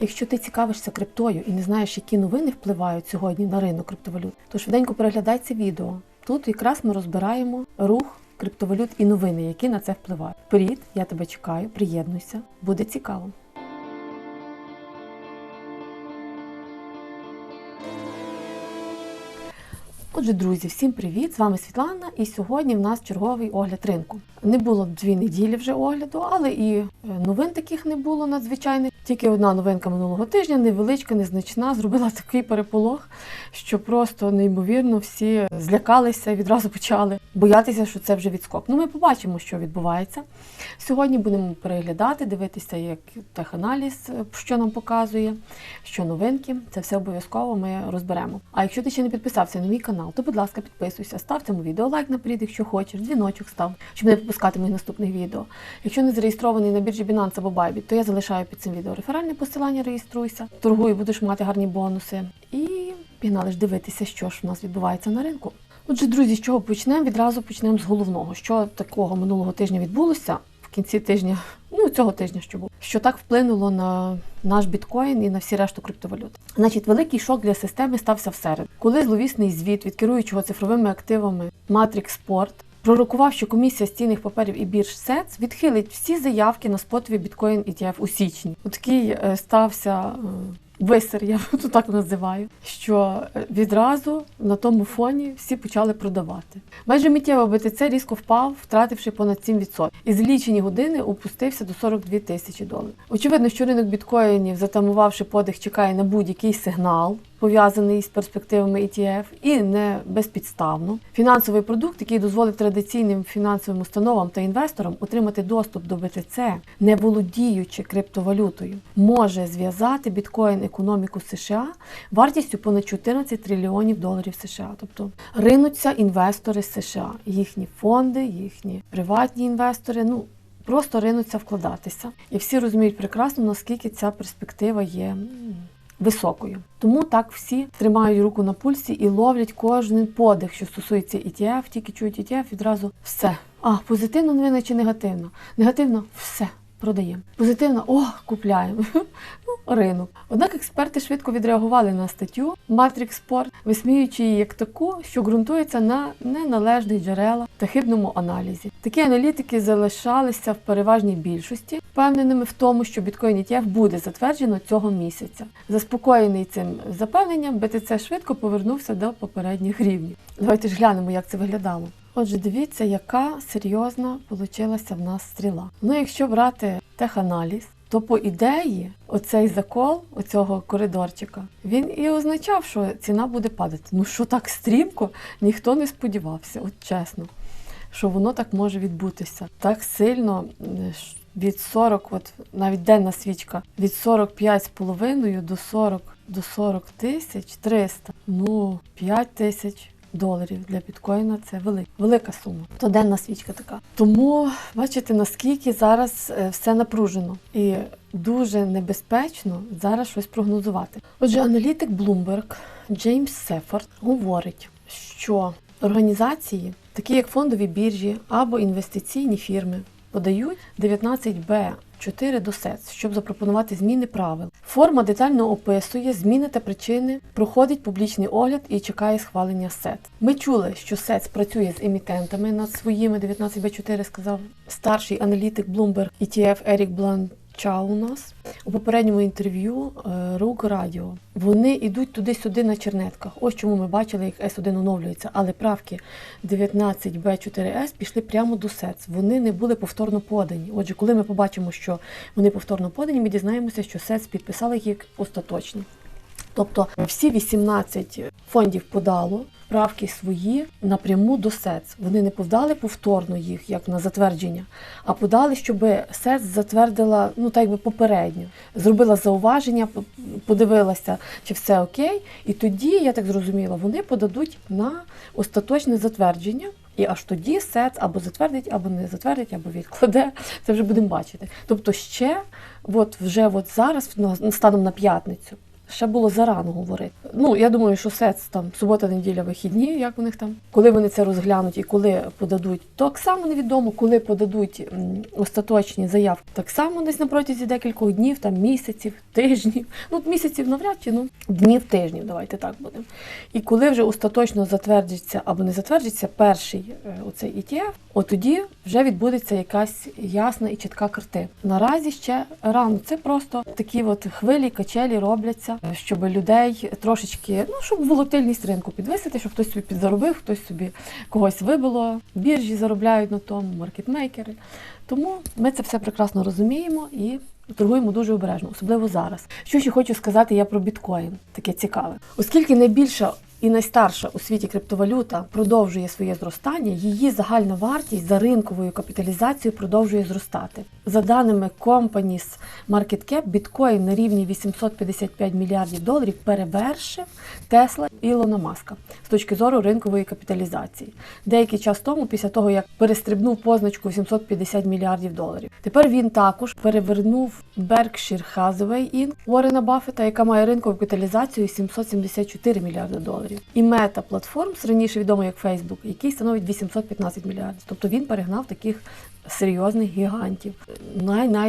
Якщо ти цікавишся криптою і не знаєш, які новини впливають сьогодні на ринок криптовалют, то швиденько переглядай це відео. Тут якраз ми розбираємо рух криптовалют і новини, які на це впливають. Привіт, я тебе чекаю, приєднуйся, буде цікаво. Отже, друзі, всім привіт! З вами Світлана, і сьогодні в нас черговий огляд ринку. Не було дві неділі вже огляду, але і е, новин таких не було надзвичайних. Тільки одна новинка минулого тижня, невеличка, незначна, зробила такий переполох, що просто неймовірно всі злякалися і відразу почали боятися, що це вже відскок. Ну, ми побачимо, що відбувається. Сьогодні будемо переглядати, дивитися, як теханаліз, е, що нам показує, що новинки. Це все обов'язково ми розберемо. А якщо ти ще не підписався на мій канал, то будь ласка, підписуйся, став цьому відео лайк наперед, якщо хочеш, дзвіночок став, щоб не пропускати моїх наступних відео. Якщо не зареєстрований на біржі Binance або Bybit, то я залишаю під цим відео реферальне посилання, реєструйся, торгуй, будеш мати гарні бонуси. І пігнали ж дивитися, що ж у нас відбувається на ринку. Отже, друзі, з чого почнемо? Відразу почнемо з головного. Що такого минулого тижня відбулося в кінці тижня, ну цього тижня, що був, що так вплинуло на наш біткоін і на всі решту криптовалют. Значить, великий шок для системи стався всеред, коли зловісний звіт від керуючого цифровими активами Matrix Sport пророкував, що комісія з цінних паперів і бірж СЕЦ відхилить всі заявки на спотові біткоін ETF у січні. Отакий е, стався. Е, Висер, я тут так називаю, що відразу на тому фоні всі почали продавати. Майже миттєво БТЦ різко впав, втративши понад 7%. І за лічені години опустився до 42 тисячі доларів. Очевидно, що ринок біткоїнів, затамувавши подих, чекає на будь-який сигнал. Пов'язаний з перспективами ETF, і не безпідставно. Фінансовий продукт, який дозволить традиційним фінансовим установам та інвесторам отримати доступ до БТЦ, не володіючи криптовалютою, може зв'язати біткоін економіку США вартістю понад 14 трильйонів доларів США. Тобто ринуться інвестори з США, їхні фонди, їхні приватні інвестори. Ну просто ринуться вкладатися, і всі розуміють прекрасно, наскільки ця перспектива є. Високою. Тому так всі тримають руку на пульсі і ловлять кожен подих, що стосується ETF, тільки чують ETF, відразу все. А, позитивно новина чи негативна? Негативно все. Продаємо. Позитивно, о, купляємо. ну, ринок. Однак експерти швидко відреагували на статтю Matrix Sport, висміюючи її як таку, що ґрунтується на неналежних джерелах та хибному аналізі. Такі аналітики залишалися в переважній більшості, впевненими в тому, що біткоін ETF буде затверджено цього місяця. Заспокоєний цим запевненням, BTC швидко повернувся до попередніх рівнів. Давайте ж глянемо, як це виглядало. Отже, дивіться, яка серйозна получилася в нас стріла. Ну, якщо брати теханаліз, то по ідеї оцей закол, оцього коридорчика, він і означав, що ціна буде падати. Ну що так стрімко, ніхто не сподівався, от чесно, що воно так може відбутися. Так сильно е, від 40, от навіть денна свічка, від 45,5 до 40 до 40 тисяч 300. Ну, 5 тисяч доларів для біткоїна це велика, велика сума. То денна свічка така. Тому бачите, наскільки зараз е, все напружено і дуже небезпечно зараз щось прогнозувати. Отже, аналітик Bloomberg Джеймс Сефорд говорить, що організації, такі як фондові біржі або інвестиційні фірми, подають 19Б 4 до СЕЦ, щоб запропонувати зміни правил. Форма детально описує зміни та причини, проходить публічний огляд і чекає схвалення СЕЦ. Ми чули, що СЕЦ працює з емітентами над своїми 19Б4, сказав старший аналітик Bloomberg ETF Ерік Бланчаунас у попередньому інтерв'ю е, Рук Радіо. Вони йдуть туди-сюди на чернетках. Ось чому ми бачили, як С1 оновлюється, але правки 19Б4С пішли прямо до СЕЦ. Вони не були повторно подані. Отже, коли ми побачимо, що вони повторно подані, ми дізнаємося, що СЕЦ підписали їх як остаточні. Тобто всі 18 фондів подало правки свої напряму до СЕЦ. Вони не подали повторно їх як на затвердження, а подали, щоб СЕЦ затвердила ну так якби попередньо, зробила зауваження, подивилася, чи все окей. І тоді, я так зрозуміла, вони подадуть на остаточне затвердження. І аж тоді СЕЦ або затвердить, або не затвердить, або відкладе. Це вже будемо бачити. Тобто ще, от вже от зараз, станом на п'ятницю, ще було зарано говорити. Ну я думаю, що сец там субота, неділя, вихідні, як у них там, коли вони це розглянуть і коли подадуть, так само невідомо, коли подадуть остаточні заявки, так само десь на протязі декількох днів, там місяців, тижнів. Ну місяців навряд чи ну днів тижнів. Давайте так будемо. І коли вже остаточно затвердиться або не затвердиться перший е, оцей ETF, от тоді вже відбудеться якась ясна і чітка картина. Наразі ще рано. Це просто такі от хвилі, качелі робляться, щоб людей трошечки, ну щоб волатильність ринку підвисити, щоб хтось собі підзаробив, хтось собі когось вибило. Біржі заробляють на тому, маркетмейкери. Тому ми це все прекрасно розуміємо і торгуємо дуже обережно, особливо зараз. Що ще хочу сказати я про біткоін, таке цікаве. Оскільки найбільша і найстарша у світі криптовалюта продовжує своє зростання, її загальна вартість за ринковою капіталізацією продовжує зростати. За даними Companies Market Cap, біткоін на рівні 855 мільярдів доларів перевершив Тесла Ілона Маска з точки зору ринкової капіталізації. Деякий час тому, після того як перестрибнув позначку 750 мільярдів доларів. Тепер він також перевернув Berkshire Hathaway Inc. Уоррена Баффета, яка має ринкову капіталізацію 774 мільярди доларів. І Meta Platforms, раніше відомий як Facebook, який становить 815 мільярдів. Тобто він перегнав таких серйозних гігантів,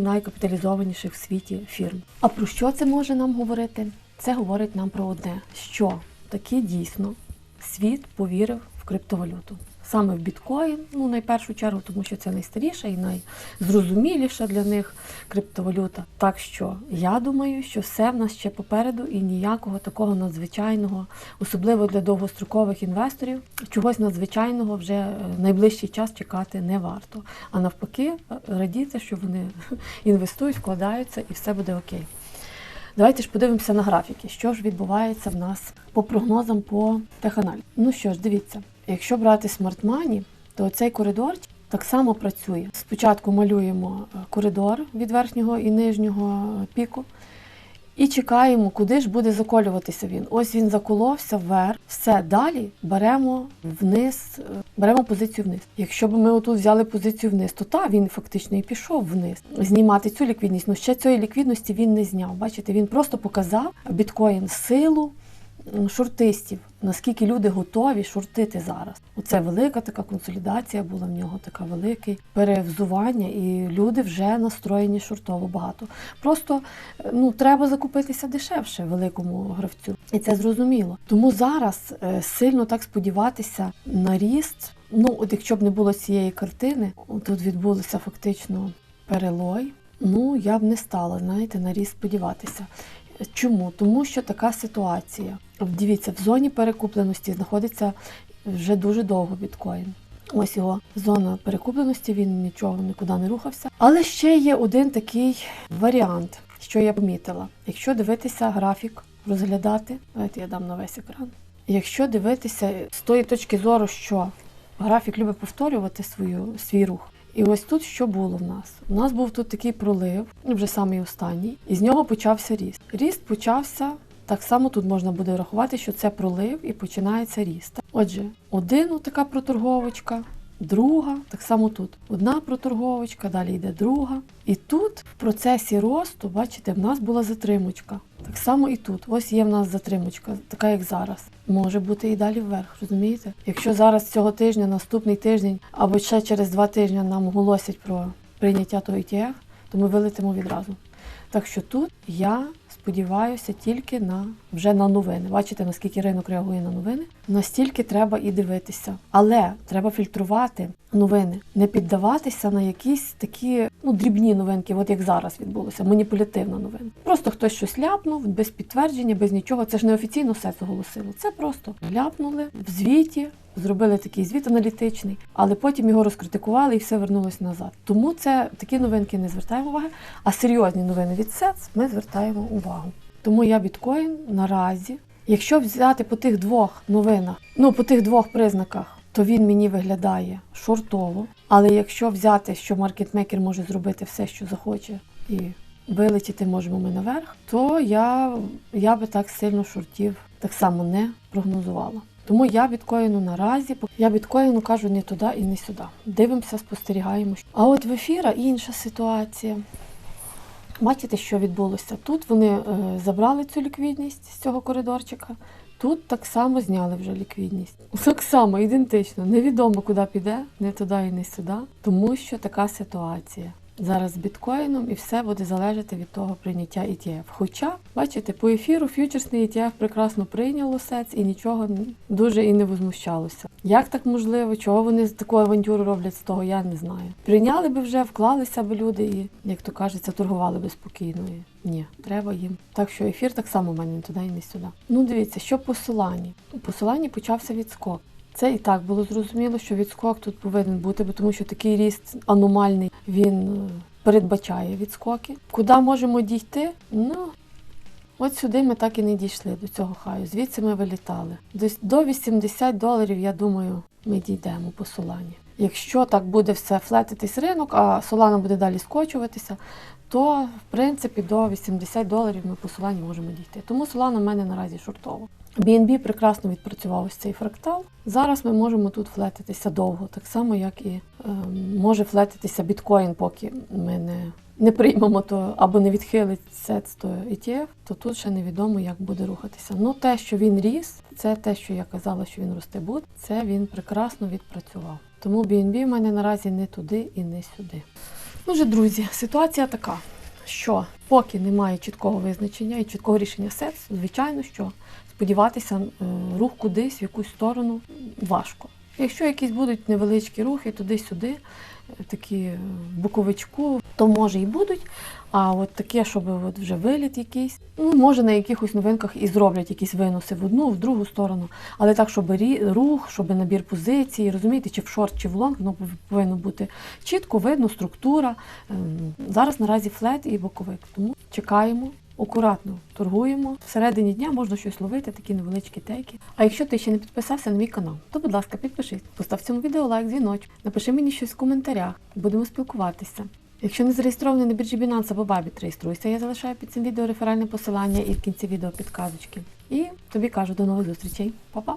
найкапіталізованіших в світі фірм. А про що це може нам говорити? Це говорить нам про одне, що таки дійсно світ повірив в криптовалюту. Саме в біткоін, ну найпершу чергу, тому що це найстаріша і найзрозуміліша для них криптовалюта. Так що я думаю, що все в нас ще попереду і ніякого такого надзвичайного, особливо для довгострокових інвесторів, чогось надзвичайного вже е, найближчий час чекати не варто. А навпаки, е, радіти, що вони інвестують, вкладаються і все буде окей. Давайте ж подивимося на графіки, що ж відбувається в нас по прогнозам по теханалізу. Ну що ж, дивіться, якщо брати Money, то цей коридор так само працює. Спочатку малюємо е, коридор від верхнього і нижнього е, піку. І чекаємо, куди ж буде заколюватися він. Ось він заколовся вверх. Все далі беремо вниз, е, беремо позицію вниз. Якщо б ми отут взяли позицію вниз, то та він фактично і пішов вниз. Знімати цю ліквідність. Ну ще цієї ліквідності він не зняв. Бачите, він просто показав біткоін силу шортистів, наскільки люди готові шортити зараз. Оце велика така консолідація була в нього, така велике перевзування, і люди вже настроєні шортово багато. Просто ну треба закупитися дешевше великому гравцю, і це зрозуміло. Тому зараз е, сильно так сподіватися на ріст. Ну, от якщо б не було цієї картини, тут відбулося фактично перелой. Ну, я б не стала, знаєте, на ріст сподіватися. Чому? Тому що така ситуація. Дивіться, в зоні перекупленості знаходиться вже дуже довго біткоін. Ось його зона перекупленості, він нічого нікуди не рухався. Але ще є один такий варіант, що я помітила. Якщо дивитися графік, розглядати, давайте я дам на весь екран. Якщо дивитися з тої точки зору, що графік любить повторювати свою, свій рух. І ось тут що було в нас? У нас був тут такий пролив, ну, вже самий останній, і з нього почався ріст. Ріст почався. Так само тут можна буде рахувати, що це пролив і починається ріст. Отже, один така проторговочка, друга, так само тут. Одна проторговочка, далі йде друга. І тут в процесі росту, бачите, в нас була затримочка. Так само і тут. Ось є в нас затримочка, така як зараз. Може бути і далі вверх, розумієте? Якщо зараз цього тижня, наступний тиждень, або ще через два тижні нам оголосять про прийняття того ETF, то ми вилетимо відразу. Так що тут я сподіваюся тільки на вже на новини. Бачите, наскільки ринок реагує на новини? Настільки треба і дивитися. Але треба фільтрувати новини, не піддаватися на якісь такі ну дрібні новинки, от як зараз відбулося, маніпулятивна новина. Просто хтось щось ляпнув без підтвердження, без нічого. Це ж не офіційно все оголосило. Це просто ляпнули в звіті. Зробили такий звіт аналітичний, але потім його розкритикували і все вернулось назад. Тому це такі новинки не звертаємо уваги, а серйозні новини від СЕЦ ми звертаємо увагу. Тому я біткоін наразі, якщо взяти по тих двох новинах, ну по тих двох признаках, то він мені виглядає шортово. Але якщо взяти, що маркетмейкер може зробити все, що захоче, і вилетіти можемо ми наверх, то я, я би так сильно шортів так само не прогнозувала. Тому я біткоїну наразі, я біткоїну кажу не туди і не сюди. Дивимося, спостерігаємо. А от в ефіра інша ситуація. Бачите, що відбулося? Тут вони е, забрали цю ліквідність з цього коридорчика. Тут так само зняли вже ліквідність. Так само, ідентично. Невідомо, куди піде, не туди і не сюди, тому що така ситуація. Зараз з біткоїном і все буде залежати від того прийняття ETF. Хоча, бачите, по ефіру фьючерсний ETF прекрасно прийняло сец і нічого дуже і не возмущалося. Як так можливо? Чого вони таку авантюру роблять з того, я не знаю. Прийняли би вже, вклалися б люди і, як то кажеться, торгували би спокійно. Ні, треба їм. Так що ефір так само в мене не туди і не сюди. Ну дивіться, що посилання. У посиланні почався відскок. Це і так було зрозуміло, що відскок тут повинен бути, бо тому що такий ріст аномальний він е, передбачає відскоки. Куди можемо дійти? Ну от сюди ми так і не дійшли до цього хаю. Звідси ми вилітали. До 80 доларів, я думаю, ми дійдемо посилання. Якщо так буде все флетитись ринок, а солана буде далі скочуватися, то в принципі до 80 доларів ми посилання можемо дійти. Тому солана в мене наразі шортова. BNB прекрасно відпрацював ось цей фрактал. Зараз ми можемо тут флетитися довго, так само, як і ем, може флетитися біткоін, поки ми не, не приймемо то або не відхилить сет то ETF, то тут ще невідомо, як буде рухатися. Ну, те, що він ріс, це те, що я казала, що він росте буде, це він прекрасно відпрацював. Тому BNB в мене наразі не туди і не сюди. Ну вже, друзі, ситуація така, що поки немає чіткого визначення і чіткого рішення сет, звичайно, що сподіватися рух кудись в якусь сторону важко. Якщо якісь будуть невеличкі рухи туди-сюди, е, такі е, боковичку, то може і будуть. А от таке, щоб от вже виліт якийсь, ну може на якихось новинках і зроблять якісь виноси в одну, в другу сторону. Але так, щоб рух, щоб набір позицій, розумієте, чи в шорт, чи в лонг, воно повинно бути чітко видно, структура. Ем, Зараз наразі флет і боковик. Тому чекаємо. Акуратно торгуємо. Всередині дня можна щось ловити, такі невеличкі тейки. А якщо ти ще не підписався на мій канал, то будь ласка, підпишись, постав цьому відео лайк, дзвіночок, напиши мені щось в коментарях, будемо спілкуватися. Якщо не зареєстрований на біржі Binance або Bybit, реєструйся, я залишаю під цим відео реферальне посилання і в кінці відео підказочки. І тобі кажу до нових зустрічей. Па-па!